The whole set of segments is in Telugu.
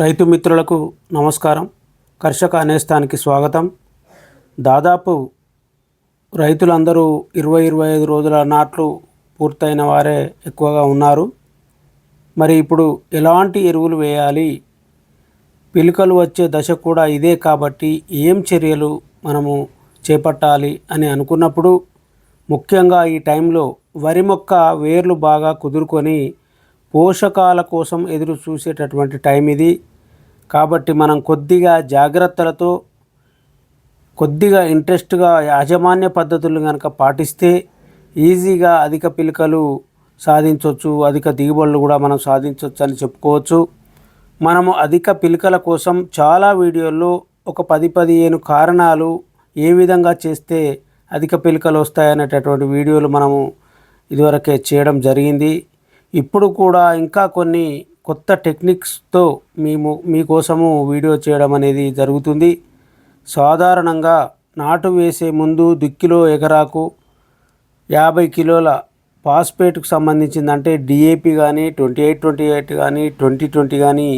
రైతు మిత్రులకు నమస్కారం. కర్షక అనేస్తానికి స్వాగతం. దాదాపు రైతులందరూ ఇరవై ఇరవై ఐదు రోజుల నాట్లు పూర్తయిన వారే ఎక్కువగా ఉన్నారు. మరి ఇప్పుడు ఎలాంటి ఎరువులు వేయాలి? పిలుకలు వచ్చే దశ కూడా ఇదే కాబట్టి ఏం చర్యలు మనము చేపట్టాలి అని అనుకున్నప్పుడు ముఖ్యంగా ఈ టైంలో వరి మొక్క వేర్లు బాగా కుదురుకొని పోషకాల కోసం ఎదురు చూసేటటువంటి టైం ఇది. కాబట్టి మనం కొద్దిగా జాగ్రత్తలతో కొద్దిగా ఇంట్రెస్ట్గా యాజమాన్య పద్ధతులు కనుక పాటిస్తే ఈజీగా అధిక పిలకలు సాధించవచ్చు అధిక దిగుబడులు కూడా మనం సాధించవచ్చు అని చెప్పుకోవచ్చు. మనము అధిక పిలకల కోసం చాలా వీడియోల్లో ఒక పది పదిహేను కారణాలు ఏ విధంగా చేస్తే అధిక పిలకలు వస్తాయనేటటువంటి వీడియోలు మనము ఇదివరకే చేయడం జరిగింది. ఇప్పుడు కూడా ఇంకా కొన్ని కొత్త టెక్నిక్స్తో మేము మీకోసము వీడియో చేయడం అనేది జరుగుతుంది. సాధారణంగా నాటు వేసే ముందు దుక్కిలో ఎకరాకు యాభై కిలోల ఫాస్ఫేట్కు సంబంధించింది అంటే డిఏపి కానీ ట్వంటీ ఎయిట్ ట్వంటీ ఎయిట్ కానీ ట్వంటీ ట్వంటీ కానీ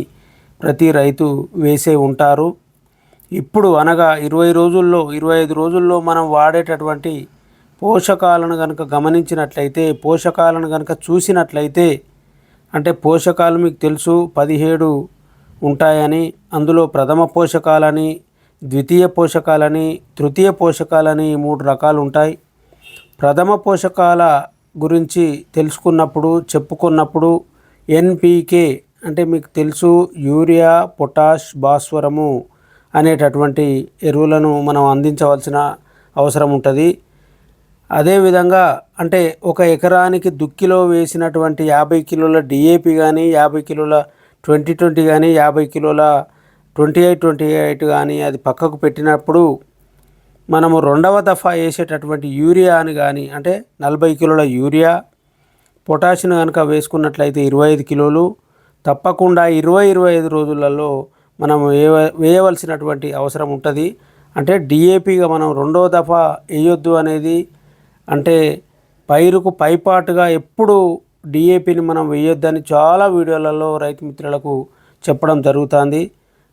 ప్రతి రైతు వేసే ఉంటారు. ఇప్పుడు అనగా ఇరవై రోజుల్లో ఇరవై ఐదు రోజుల్లో మనం వాడేటటువంటి పోషకాలను కనుక గమనించినట్లయితే పోషకాలను కనుక చూసినట్లయితే అంటే పోషకాలు మీకు తెలుసు పదిహేడు ఉంటాయని అందులో ప్రథమ పోషకాలని ద్వితీయ పోషకాలని తృతీయ పోషకాలని మూడు రకాలు ఉంటాయి. ప్రథమ పోషకాల గురించి తెలుసుకున్నప్పుడు చెప్పుకున్నప్పుడు ఎన్పికే అంటే మీకు తెలుసు యూరియా పొటాష్ భాస్వరము అనేటటువంటి ఎరువులను మనం అందించవలసిన అవసరం ఉంటుంది. అదేవిధంగా అంటే ఒక ఎకరానికి దుక్కిలో వేసినటువంటి యాభై కిలోల డిఏపి కానీ యాభై కిలోల ట్వంటీ ట్వంటీ కానీ యాభై కిలోల ట్వంటీ ఎయిట్ ట్వంటీ ఎయిట్ కానీ అది పక్కకు పెట్టినప్పుడు మనము రెండవ దఫా వేసేటటువంటి యూరియాని కానీ అంటే నలభై కిలోల యూరియా పొటాషియం కనుక వేసుకున్నట్లయితే ఇరవై ఐదు కిలోలు తప్పకుండా ఇరవై ఇరవై ఐదు రోజులలో మనం వేయ వేయవలసినటువంటి అవసరం ఉంటుంది. అంటే డిఏపిగా మనం రెండో దఫా వేయొద్దు అనేది అంటే పైరుకు పైపాటుగా ఎప్పుడు డిఏపిని మనం వేయొద్దని చాలా వీడియోలలో రైతు మిత్రులకు చెప్పడం జరుగుతుంది.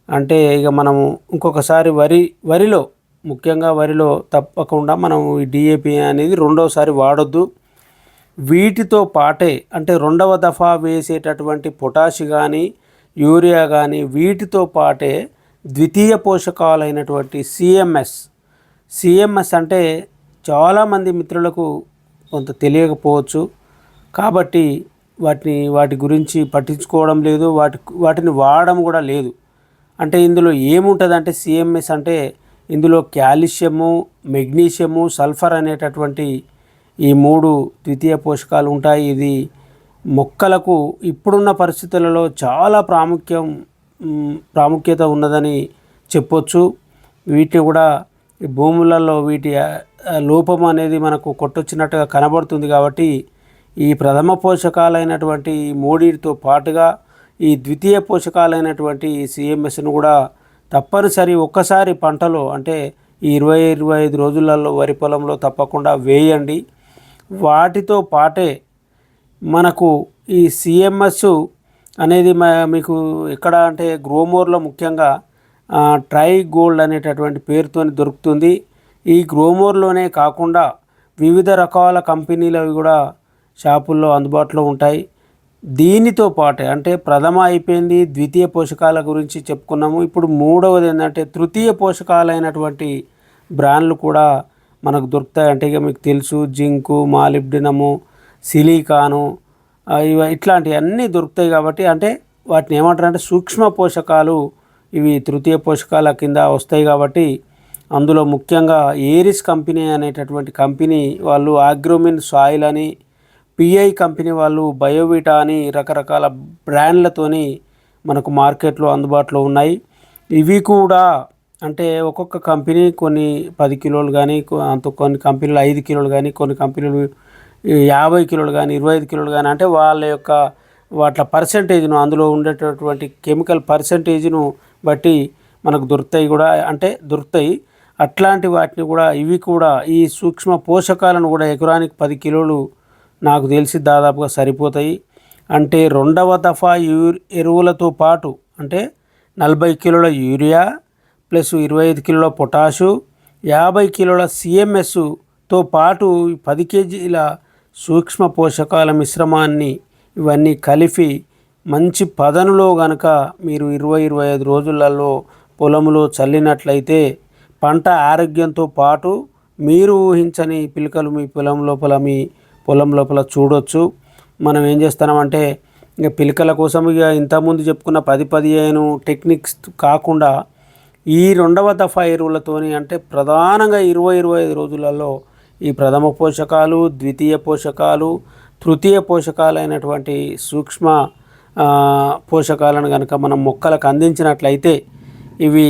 అంటే ఇక మనము ఇంకొకసారి వరి వరిలో ముఖ్యంగా వరిలో తప్పకుండా మనం ఈ డిఏపి అనేది రెండోసారి వాడొద్దు. వీటితో పాటే అంటే రెండవ దఫా వేసేటటువంటి పొటాష్ కానీ యూరియా కానీ వీటితో పాటే ద్వితీయ పోషకాలైనటువంటి సిఎంఎస్ సిఎంఎస్ అంటే చాలామంది మిత్రులకు కొంత తెలియకపోవచ్చు. కాబట్టి వాటిని వాటి గురించి పట్టించుకోవడం లేదు. వాటి వాటిని వాడడం కూడా లేదు. అంటే ఇందులో ఏముంటుంది అంటే సిఎంఎస్ అంటే ఇందులో కాల్షియము మెగ్నీషియము సల్ఫర్ అనేటటువంటి ఈ మూడు ద్వితీయ పోషకాలు ఉంటాయి. ఇది మొక్కలకు ఇప్పుడున్న పరిస్థితులలో చాలా ప్రాముఖ్యం ప్రాముఖ్యత ఉన్నదని చెప్పొచ్చు. వీటిని కూడా భూములలో వీటి లోపం అనేది మనకు కొట్టొచ్చినట్టుగా కనబడుతుంది కాబట్టి ఈ ప్రథమ పోషకాలైనటువంటి ఈ పాటుగా ఈ ద్వితీయ పోషకాలైనటువంటి ఈ సిఎంఎస్ను కూడా తప్పనిసరి ఒక్కసారి పంటలో అంటే ఈ ఇరవై ఇరవై ఐదు రోజులలో వరి పొలంలో తప్పకుండా వేయండి. వాటితో పాటే మనకు ఈ సిఎంఎస్ అనేది మీకు ఎక్కడ అంటే గ్రోమోర్లో ముఖ్యంగా ట్రై గోల్డ్ అనేటటువంటి పేరుతో దొరుకుతుంది. ఈ గ్రోమోర్లోనే కాకుండా వివిధ రకాల కంపెనీలవి కూడా షాపుల్లో అందుబాటులో ఉంటాయి. దీనితో పాటే అంటే ప్రథమ అయిపోయింది ద్వితీయ పోషకాల గురించి చెప్పుకున్నాము. ఇప్పుడు మూడవది ఏంటంటే తృతీయ పోషకాలైనటువంటి బ్రాండ్లు కూడా మనకు దొరుకుతాయి. అంటే ఇక మీకు తెలుసు జింకు మాలిబ్డినము సిలికాను ఇవి ఇట్లాంటివన్నీ దొరుకుతాయి కాబట్టి అంటే వాటిని ఏమంటారు అంటే సూక్ష్మ పోషకాలు ఇవి తృతీయ పోషకాల కింద వస్తాయి కాబట్టి అందులో ముఖ్యంగా ఏరిస్ కంపెనీ అనేటటువంటి కంపెనీ వాళ్ళు ఆగ్రోమిన్ సాయిల్ అని పిఐ కంపెనీ వాళ్ళు బయోవిటా అని రకరకాల బ్రాండ్లతోని మనకు మార్కెట్లో అందుబాటులో ఉన్నాయి. ఇవి కూడా అంటే ఒక్కొక్క కంపెనీ కొన్ని పది కిలోలు కానీ అంత కొన్ని కంపెనీలు ఐదు కిలోలు కానీ కొన్ని కంపెనీలు యాభై కిలోలు కానీ ఇరవై ఐదు కిలోలు కానీ అంటే వాళ్ళ యొక్క వాటి పర్సంటేజ్ను అందులో ఉండేటటువంటి కెమికల్ పర్సంటేజ్ను బట్టి మనకు దొరుకుతాయి కూడా. అంటే దొరుకుతాయి. అట్లాంటి వాటిని కూడా ఇవి కూడా ఈ సూక్ష్మ పోషకాలను కూడా ఎకరానికి పది కిలోలు నాకు తెలిసి దాదాపుగా సరిపోతాయి. అంటే రెండవ దఫా యూ ఎరువులతో పాటు అంటే నలభై కిలోల యూరియా ప్లస్ ఇరవై ఐదు కిలోల పొటాషు యాభై కిలోల సిఎంఎస్తో పాటు పది కేజీల సూక్ష్మ పోషకాల మిశ్రమాన్ని ఇవన్నీ కలిపి మంచి పదనులో గనక మీరు ఇరవై ఇరవై ఐదు రోజులలో పొలంలో చల్లినట్లయితే పంట ఆరోగ్యంతో పాటు మీరు ఊహించని పిలకలు మీ పొలం లోపల మీ పొలం లోపల చూడొచ్చు. మనం ఏం చేస్తున్నామంటే ఇక పిలకల కోసం ఇక ఇంతకుముందు చెప్పుకున్న పది పదిహేను టెక్నిక్స్ కాకుండా ఈ రెండవ దఫా ఎరువులతోని అంటే ప్రధానంగా ఇరవై ఇరవై ఐదు రోజులలో ఈ ప్రథమ పోషకాలు ద్వితీయ పోషకాలు తృతీయ పోషకాలైనటువంటి సూక్ష్మ పోషకాలను కనుక మనం మొక్కలకు అందించినట్లయితే ఇవి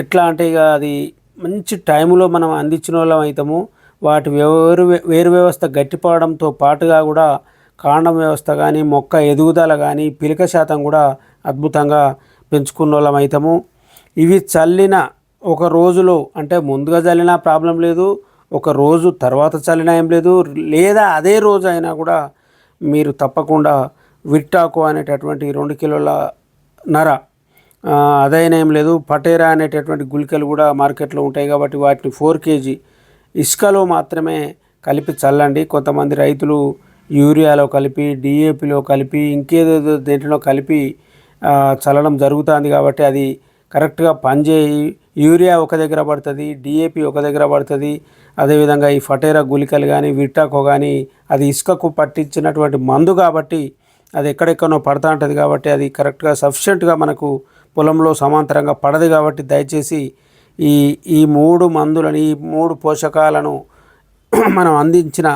ఎట్లా అంటే ఇక అది మంచి టైంలో మనం అందించిన వాళ్ళం అవుతాము వాటి వేరు వేరు వ్యవస్థ గట్టిపడడంతో పాటుగా కూడా కాండం వ్యవస్థ కానీ మొక్క ఎదుగుదల కానీ పిలక శాతం కూడా అద్భుతంగా పెంచుకున్న వాళ్ళం అవుతాము ఇవి చల్లిన ఒక రోజులో అంటే ముందుగా చల్లినా ప్రాబ్లం లేదు ఒక రోజు తర్వాత చల్లినా ఏం లేదు లేదా అదే రోజు అయినా కూడా మీరు తప్పకుండా విట్టాకు అనేటటువంటి రెండు కిలోల నర అదైనా ఏం లేదు. పటేరా అనేటటువంటి గుళికలు కూడా మార్కెట్లో ఉంటాయి కాబట్టి వాటిని ఫోర్ కేజీ ఇసుకలో మాత్రమే కలిపి చల్లండి. కొంతమంది రైతులు యూరియాలో కలిపి డిఏపిలో కలిపి ఇంకేదేదో దేంట్లో కలిపి చల్లడం జరుగుతుంది కాబట్టి అది కరెక్ట్గా పనిచేయి. యూరియా ఒక దగ్గర పడుతుంది డిఏపి ఒక దగ్గర పడుతుంది. అదేవిధంగా ఈ ఫటేరా గుళికలు కానీ విట్టాకో కానీ అది ఇసుకకు పట్టించినటువంటి మందు కాబట్టి అది ఎక్కడెక్కడో పడతా ఉంటుంది కాబట్టి అది కరెక్ట్గా సఫిషియెంట్గా మనకు పొలంలో సమాంతరంగా పడదు కాబట్టి దయచేసి ఈ ఈ మూడు మందులను ఈ మూడు పోషకాలను మనం అందించిన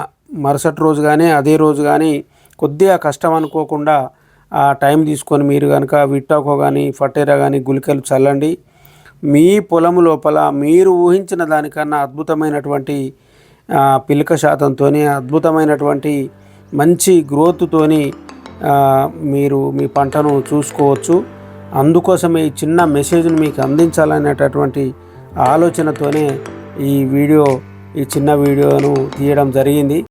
మరుసటి రోజు కానీ అదే రోజు కానీ కొద్దిగా కష్టం అనుకోకుండా ఆ టైం తీసుకొని మీరు కనుక విట్టాకో కానీ ఫటేరా కానీ గుళికలు చల్లండి. మీ పొలం లోపల మీరు ఊహించిన దానికన్నా అద్భుతమైనటువంటి పిలక శాతంతో అద్భుతమైనటువంటి మంచి గ్రోత్తోని మీరు మీ పంటను చూసుకోవచ్చు. అందుకోసమే ఈ చిన్న మెసేజ్ని మీకు అందించాలనేటటువంటి ఆలోచనతోనే ఈ వీడియో ఈ చిన్న వీడియోను తీయడం జరిగింది.